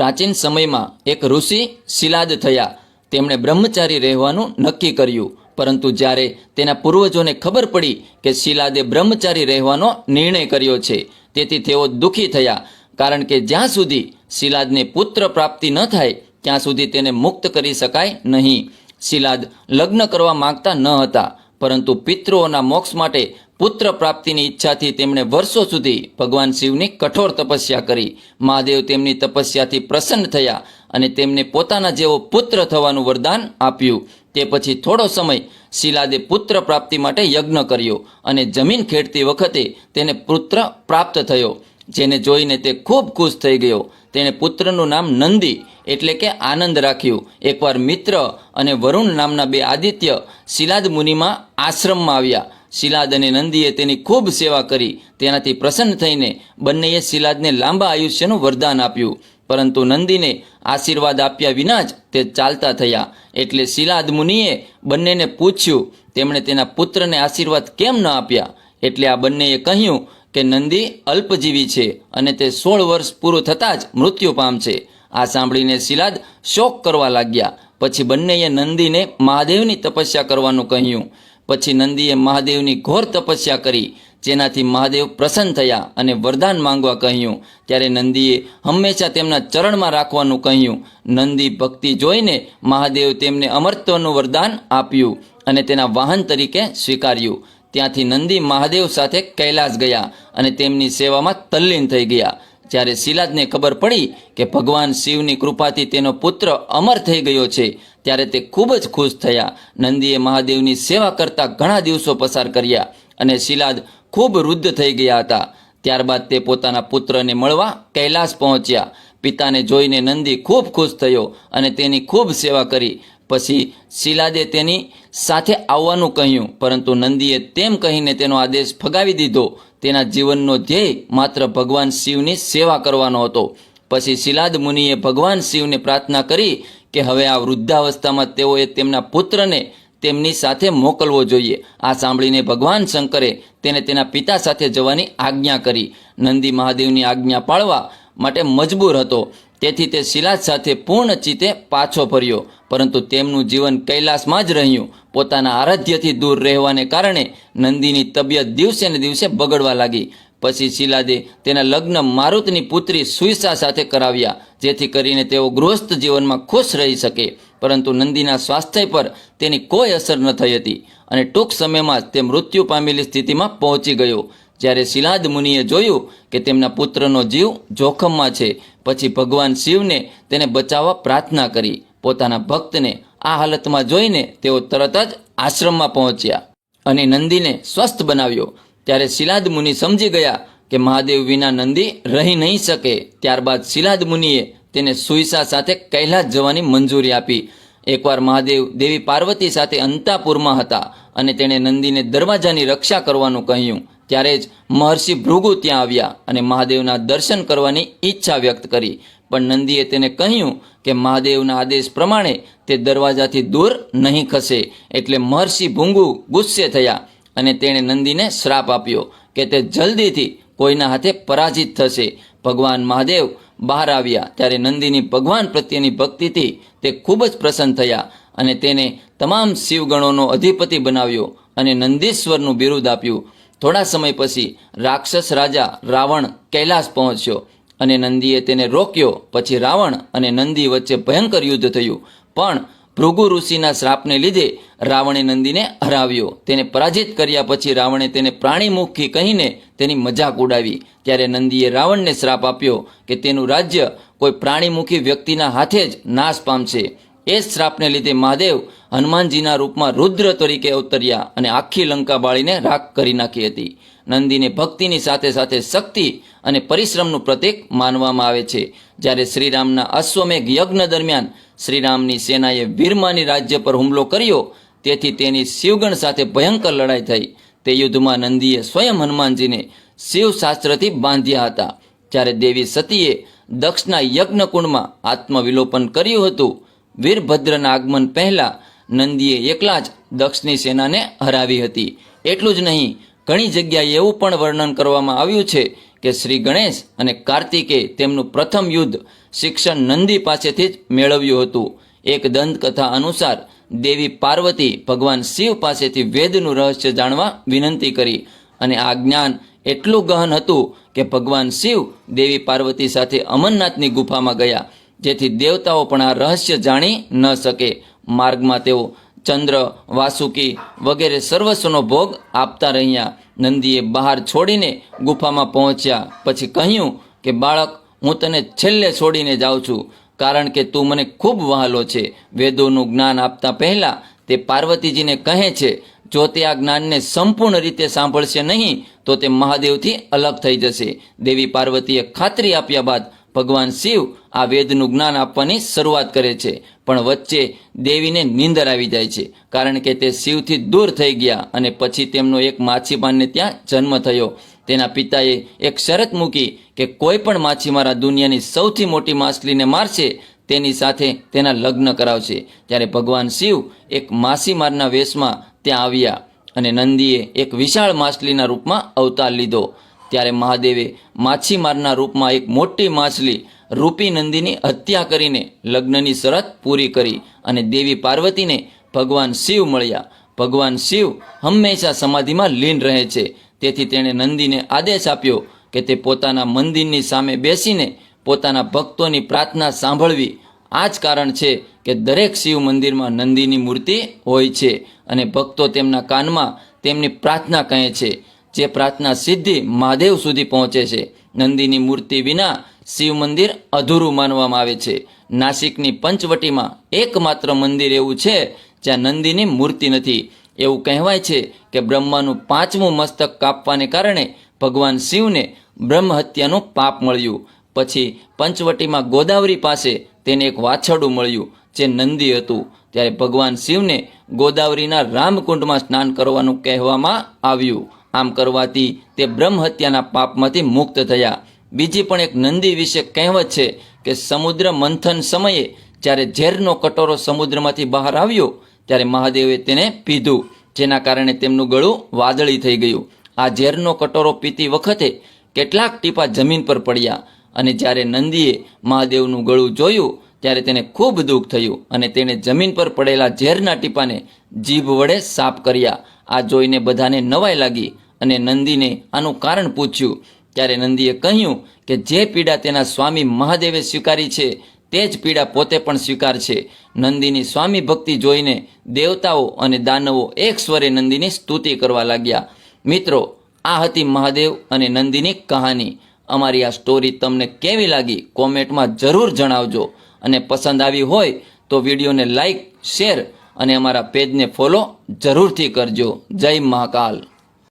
પ્રાચીન સમયમાં એક ઋષિ શિલાદ થયા. તેમણે બ્રહ્મચારી રહેવાનું નક્કી કર્યું. પરંતુ જ્યારે તેના પૂર્વજોને ખબર પડી કે શિલાદે બ્રહ્મચારી રહેવાનો નિર્ણય કર્યો છે, તેથી તેઓ દુઃખી થયા. કારણ કે જ્યાં સુધી શિલાદને પુત્ર પ્રાપ્તિ ન થાય, ત્યાં સુધી તેને મુક્ત કરી શકાય નહીં. શિલાદ લગ્ન કરવા માંગતા ન હતા, પરંતુ પિતૃઓના મોક્ષ માટે પુત્ર પ્રાપ્તિની ઈચ્છાથી તેમણે વર્ષો સુધી ભગવાન શિવની કઠોર તપસ્યા કરી. મહાદેવ તેમની તપસ્યાથી પ્રસન્ન થયા અને તેમને પોતાના જેવો પુત્ર થવાનું વરદાન આપ્યું. તે પછી થોડો સમય શિલાદે પુત્ર પ્રાપ્તિ માટે યજ્ઞ કર્યો અને જમીન ખેડતી વખતે તેને પુત્ર પ્રાપ્ત થયો, જેને જોઈને તે ખૂબ ખુશ થઈ ગયો. તેણે પુત્રનું નામ નંદી એટલે કે આનંદ રાખ્યું. એકવાર મિત્ર અને વરુણ નામના બે આદિત્ય શિલાદ મુનિમાં આશ્રમમાં આવ્યા. શિલાદ અને નંદીએ તેની ખૂબ સેવા કરી. તેનાથી પ્રસન્ન થઈને બંનેએ શિલાદને લાંબા આયુષ્યનું વરદાન આપ્યું. પરંતુ નંદીને આશીર્વાદ આપ્યા વિના જ તે ચાલતા થયા. એટલે શિલાદ મુનિએ બંનેને પૂછ્યું, તેમણે તેના પુત્રને આશીર્વાદ કેમ ન આપ્યા? એટલે આ બંનેએ કહ્યું કે, નંદી અલ્પજીવી છે અને તે સોળ વર્ષ પૂરું થતાં જ મૃત્યુ પામશે આ સાંભળીને શિલાદ શોક કરવા લાગ્યા. પછી બંનેએ નંદીને મહાદેવની તપસ્યા કરવાનું કહ્યું. પછી નંદીએ મહાદેવની ઘોર તપસ્યા કરી, જેનાથી મહાદેવ પ્રસન્ન થયા અને વરદાન માંગવા કહ્યું. ત્યારે નંદીએ હંમેશા તેમના ચરણમાં રાખવાનું કહ્યું. નંદી ભક્તિ જોઈને મહાદેવ તેમને અમરત્વનું વરદાન આપ્યું અને તેના વાહન તરીકે સ્વીકાર્યું. ત્યાંથી નંદી મહાદેવ સાથે કૈલાસ ગયા અને તેમની સેવામાં તલ્લીન થઈ ગયા. જ્યારે શિલાદને ખબર પડી કે ભગવાન શિવની કૃપાથી તેનો પુત્ર અમર થઈ ગયો છે, ત્યારે તે ખૂબ જ ખુશ થયા. નંદીએ મહાદેવની સેવા કરતા ઘણા દિવસો પસાર કર્યા અને શિલાદ ખૂબ વૃદ્ધ થઈ ગયા હતા. ત્યારબાદ તે પોતાના પુત્રને મળવા કૈલાસ પહોંચ્યા. પિતાને જોઈને નંદી ખૂબ ખુશ થયો અને તેની ખૂબ સેવા કરી. પછી શિલાદે તેની સાથે આવવાનું કહ્યું. પરંતુ નંદીએ તેમ કહીને તેનો આદેશ ફગાવી દીધો. તેના જીવનનો ધ્યેય માત્ર ભગવાન શિવની સેવા કરવાનો હતો. પછી શિલાદ મુનિએ ભગવાન શિવને પ્રાર્થના કરી કે હવે આ વૃદ્ધાવસ્થામાં તેઓએ તેમના પુત્રને તેમની સાથે મોકલવો જોઈએ. આ સાંભળીને ભગવાન શંકરે તેને તેના પિતા સાથે જવાની આજ્ઞા કરી. નંદી મહાદેવની આજ્ઞા પાળવા માટે મજબૂર હતો. તેથી તે શિલાજ સાથે પૂર્ણ ચિત્તે પાછો ફર્યો. પરંતુ તેમનું જીવન કૈલાસમાં જ રહ્યું. પોતાના આરાધ્યથી દૂર રહેવાને કારણે નંદીની તબિયત દિવસે ને દિવસે બગડવા લાગી. પછી શિલાદે તેના લગ્ન મારુતની પુત્રી સુઈસા સાથે કરાવ્યા, જેથી કરીને તેઓ ગૃહસ્થ જીવનમાં ખુશ રહી શકે. પરંતુ નંદીના સ્વાસ્થ્ય પર તેની કોઈ અસર ન થઈ હતી અને ટૂંક સમયમાં તે મૃત્યુ પામેલી સ્થિતિમાં પહોંચી ગયો. જ્યારે શિલાદ મુનિએ જોયું કે તેમના પુત્રનો જીવ જોખમમાં છે, પછી ભગવાન શિવને તેને બચાવવા પ્રાર્થના કરી. પોતાના ભક્તને આ હાલતમાં જોઈને તેઓ તરત જ આશ્રમમાં પહોંચ્યા અને નંદીને સ્વસ્થ બનાવ્યો. ત્યારે શિલાદ મુનિ સમજી ગયા કે મહાદેવ વિના નંદી રહી નહીં શકે. ત્યારબાદ શિલાદ મુનિએ તેને સુઈસા સાથે કૈલાસ જવાની મંજૂરી આપી. એકવાર મહાદેવ દેવી પાર્વતી સાથે અંતાપુરમાં હતા અને તેણે નંદીને દરવાજાની રક્ષા કરવાનું કહ્યું. ત્યારે જ મહર્ષિ ભૃગુ ત્યાં આવ્યા અને મહાદેવના દર્શન કરવાની ઈચ્છા વ્યક્ત કરી. પણ નંદીએ તેને કહ્યું કે મહાદેવના આદેશ પ્રમાણે તે દરવાજાથી દૂર નહીં ખસે. એટલે મહર્ષિ ભૃંગુ ગુસ્સે થયા અને તેણે નંદીને શ્રાપ આપ્યો કે તે જલ્દીથી કોઈના હાથે પરાજિત થશે. ભગવાન મહાદેવ બહાર આવ્યા ત્યારે નંદીની ભગવાન પ્રત્યેની ભક્તિથી તે ખૂબ જ પ્રસન્ન થયા અને તેને તમામ શિવગણોનો અધિપતિ બનાવ્યો અને નંદીશ્વરનું બિરુદ આપ્યું. થોડા સમય પછી રાક્ષસ રાજા રાવણ કૈલાસ પહોંચ્યો અને નંદીએ તેને રોક્યો. પછી રાવણ અને નંદી વચ્ચે ભયંકર યુદ્ધ થયું. પણ ભૃગુ ઋષિના શ્રાપને લીધે રાવણે નંદીને હરાવ્યો. તેને પરાજિત કર્યા પછી રાવણે તેને પ્રાણીમુખી કહીને તેની મજાક ઉડાવી. ત્યારે નંદીએ રાવણને શ્રાપ આપ્યો કે તેનું રાજ્ય કોઈ પ્રાણીમુખી વ્યક્તિના હાથે જ નાશ પામશે. એ શ્રાપને લીધે મહાદેવ હનુમાનજીના રૂપમાં રુદ્ર તરીકે અવતર્યા અને આખી લંકા બાળીને રાખ કરી નાખી હતી. નંદીને ભક્તિની સાથે સાથે શક્તિ અને પરિશ્રમનું પ્રતીક માનવામાં આવે છે. જ્યારે શ્રીરામના અશ્વમેઘ યજ્ઞ દરમિયાન શ્રીરામની સેનાએ વીરમાની રાજ્ય પર હુમલો કર્યો, તેથી તેની શિવગણ સાથે ભયંકર લડાઈ થઈ. તે યુદ્ધમાં નંદીએ સ્વયં હનુમાનજીને શિવશાસ્ત્રથી બાંધ્યા હતા. જ્યારે દેવી સતીએ દક્ષના યજ્ઞકુંડમાં આત્મવિલોપન કર્યું હતું વીરભદ્રના આગમન પહેલાં નંદીએ એકલા જ દક્ષની સેનાને હરાવી હતી. એટલું જ નહીં, ઘણી જગ્યાએ એવું પણ વર્ણન કરવામાં આવ્યું છે કે શ્રી ગણેશ અને કાર્તિકે તેમનું પ્રથમ યુદ્ધ શિક્ષણ નંદી પાસેથી જ મેળવ્યું હતું. એક દંતકથા અનુસાર દેવી પાર્વતી ભગવાન શિવ પાસેથી વેદનું રહસ્ય જાણવા વિનંતી કરી અને આ જ્ઞાન એટલું ગહન હતું કે ભગવાન શિવ દેવી પાર્વતી સાથે અમરનાથની ગુફામાં ગયા. જેથી દેવતાઓ પણ આ રહસ્ય જાણી ન શકે. માર્ગમાં તેઓ ચંદ્ર, વાસુકી વગેરે સર્વસ્વનો ભોગ આપતા રહ્યા. નંદીએ બહાર છોડીને ગુફામાં પહોંચ્યા. પછી કહ્યું કે, બાળક, હું તને છેલ્લે છોડીને જાઉં છું. કારણ કે તું મને ખૂબ વહાલો છે. વેદોનું જ્ઞાન આપતા પહેલાં તે પાર્વતીજીને કહે છે, જો તે આ જ્ઞાનને સંપૂર્ણ રીતે સાંભળશે નહીં, તો તે મહાદેવથી અલગ થઈ જશે. દેવી પાર્વતીએ ખાતરી આપ્યા બાદ ભગવાન શિવ આ વેદનું જ્ઞાન આપવાની શરૂઆત કરે છે. પણ વચ્ચે દેવીને નીંદર આવી જાય છે, કારણ કે તે શિવથી દૂર થઈ ગયા અને પછી તેમનો એક માછીમારને ત્યાં જન્મ થયો. તેના પિતાએ એક શરત મૂકી કે કોઈ પણ માછીમારા દુનિયાની સૌથી મોટી માછલીને મારશે, તેની સાથે તેના લગ્ન કરાવશે. ત્યારે ભગવાન શિવ એક માછીમારના વેશમાં ત્યાં આવ્યા અને નંદીએ એક વિશાળ માછલીના રૂપમાં અવતાર લીધો. ત્યારે મહાદેવે માછીમારના રૂપમાં એક મોટી માછલી રૂપી નંદીની હત્યા કરીને લગ્નની શરત પૂરી કરી અને દેવી પાર્વતીને ભગવાન શિવ મળ્યા. ભગવાન શિવ હંમેશા સમાધિમાં લીન રહે છે. તેથી તેણે નંદીને આદેશ આપ્યો કે તે પોતાના મંદિરની સામે બેસીને પોતાના ભક્તોની પ્રાર્થના સાંભળવી. આ જ કારણ છે કે દરેક શિવ મંદિરમાં નંદીની મૂર્તિ હોય છે અને ભક્તો તેમના કાનમાં તેમની પ્રાર્થના કહે છે. જે પ્રાર્થના સિદ્ધિ મહાદેવ સુધી પહોંચે છે. નંદીની મૂર્તિ વિના શિવ મંદિર અધૂરું માનવામાં આવે છે. નાસિકની પંચવટીમાં એકમાત્ર મંદિર એવું છે જ્યાં નંદીની મૂર્તિ નથી. એવું કહેવાય છે કે બ્રહ્માનું પાંચમું મસ્તક કાપવાને કારણે ભગવાન શિવને બ્રહ્મ હત્યાનું પાપ મળ્યું. પછી પંચવટીમાં ગોદાવરી પાસે તેને એક વાછરડું મળ્યું, જે નંદી હતું. ત્યારે ભગવાન શિવને ગોદાવરીના રામકુંડમાં સ્નાન કરવાનું કહેવામાં આવ્યું. આમ કરવાથી તે બ્રહ્મ હત્યાના પાપમાંથી મુક્ત થયા. બીજી પણ એક નંદી વિશે કહેવત છે કે સમુદ્ર મંથન સમયે જ્યારે ઝેરનો કટોરો સમુદ્રમાંથી બહાર આવ્યો, ત્યારે મહાદેવે તેને પીધું, જેના કારણે તેમનું ગળું વાદળી થઈ ગયું. આ ઝેરનો કટોરો પીતી વખતે કેટલાક ટીપા જમીન પર પડ્યા અને જ્યારે નંદીએ મહાદેવનું ગળું જોયું, ત્યારે તેને ખૂબ દુઃખ થયું અને તેણે જમીન પર પડેલા ઝેરના ટીપાને જીભ વડે સાફ કર્યા. આ જોઈને બધાને નવાઈ લાગી અને નંદીને આનું કારણ પૂછ્યું. ત્યારે નંદીએ કહ્યું કે જે પીડા તેના સ્વામી મહાદેવે સ્વીકારી છે, તે જ પીડા પોતે પણ સ્વીકાર છે. નંદીની સ્વામી ભક્તિ જોઈને દેવતાઓ અને દાનવો એક સ્વરે નંદીની સ્તુતિ કરવા લાગ્યા. મિત્રો, આ હતી મહાદેવ અને નંદીની કહાની. અમારી આ સ્ટોરી તમને કેવી લાગી કોમેન્ટમાં જરૂર જણાવજો. અને પસંદ આવી હોય તો વિડીયોને લાઈક શેર અને અમારા પેજને ફોલો જરૂરથી કરજો. જય મહાકાલ.